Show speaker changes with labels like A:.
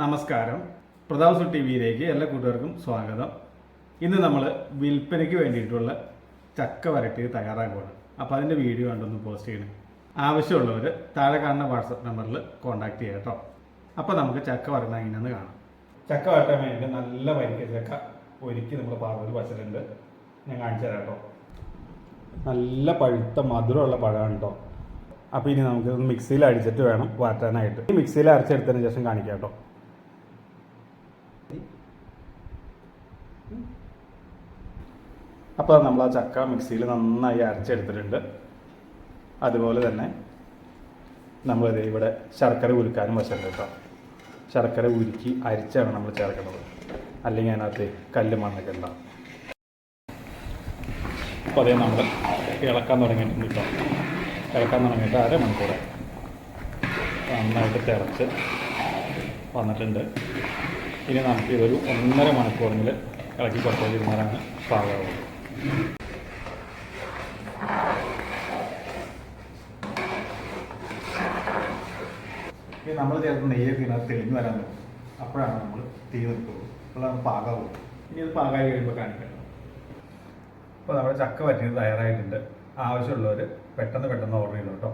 A: നമസ്കാരം. പ്രതാപ് സു ടി വിയിലേക്ക് എല്ലാ കൂട്ടുകാർക്കും സ്വാഗതം. ഇന്ന് നമ്മൾ വിൽപ്പനയ്ക്ക് വേണ്ടിയിട്ടുള്ള ചക്ക വരട്ടി തയ്യാറാക്കുകയാണ് അപ്പോൾ അതിന്റെ വീഡിയോ കണ്ടൊന്ന് പോസ്റ്റ് ചെയ്യണം. ആവശ്യമുള്ളവർ താഴെ കാണുന്ന വാട്സപ്പ് നമ്പറിൽ കോൺടാക്ട് ചെയ്യാം കേട്ടോ അപ്പോൾ നമുക്ക് ചക്ക വരണ്ട എങ്ങനെയാണെന്ന് കാണാം. ചക്ക വരട്ടാൻ വേണ്ടി നല്ല വരിക്ക ചക്ക ഒരുക്കി നമ്മൾ പാർവതി വച്ചിട്ടുണ്ട്. ഞാൻ കാണിച്ചു തരാം കേട്ടോ നല്ല പഴുത്ത മധുരമുള്ള പഴമാണ് കേട്ടോ അപ്പോൾ ഇനി നമുക്ക് മിക്സിയിൽ അടിച്ചിട്ട് വേണം വാറ്റാനായിട്ട് മിക്സിയിൽ അരച്ചെടുത്തതിന് ശേഷം കാണിക്കാം കേട്ടോ അപ്പോൾ നമ്മൾ ആ ചക്ക മിക്സിയിൽ നന്നായി അരച്ചെടുത്തിട്ടുണ്ട്. അതുപോലെ തന്നെ നമ്മൾ ഇവിടെ ശർക്കര ഉരുക്കാനും വശമുണ്ട് കേട്ടോ. ശർക്കര ഉരുക്കി അരിച്ചാണ് നമ്മൾ ചേർക്കുന്നത്. അല്ലെങ്കിൽ അതിനകത്ത് കല്ല് മണ്ണൊക്കെ ഉണ്ടാവും അപ്പോൾ അതേ നമ്മൾ ഇളക്കാൻ തുടങ്ങിയിട്ടുണ്ട് കേട്ടോ. ഇളക്കാൻ തുടങ്ങിയിട്ട് അരമണിക്കൂർ. നന്നായിട്ട് തിളച്ച് വന്നിട്ടുണ്ട്. ഇനി നമുക്ക് ഇതൊരു ഒന്നര മണിക്കൂറിൽ ഇളക്കി കൊടുത്തിരുന്നാലാണ് പാകമാവുന്നത് ഇനി നമ്മൾ ചേർത്ത് നെയ്യൊക്കെ ഇതിനകത്ത് തെളിഞ്ഞ് വരാൻ തുടങ്ങും അപ്പോഴാണ് നമ്മൾ തീ നിർത്തുള്ളൂ. അപ്പോഴാണ് പാകമാവും ഇനി അത് പാകമായി കഴിയുമ്പോൾ കാണിക്കണം അപ്പോൾ നമ്മുടെ ചക്ക പറ്റിയത് തയ്യാറായിട്ടുണ്ട്. ആവശ്യമുള്ളവർ പെട്ടെന്ന് പെട്ടെന്ന് ഓർഡർ ചെയ്തു കേട്ടോ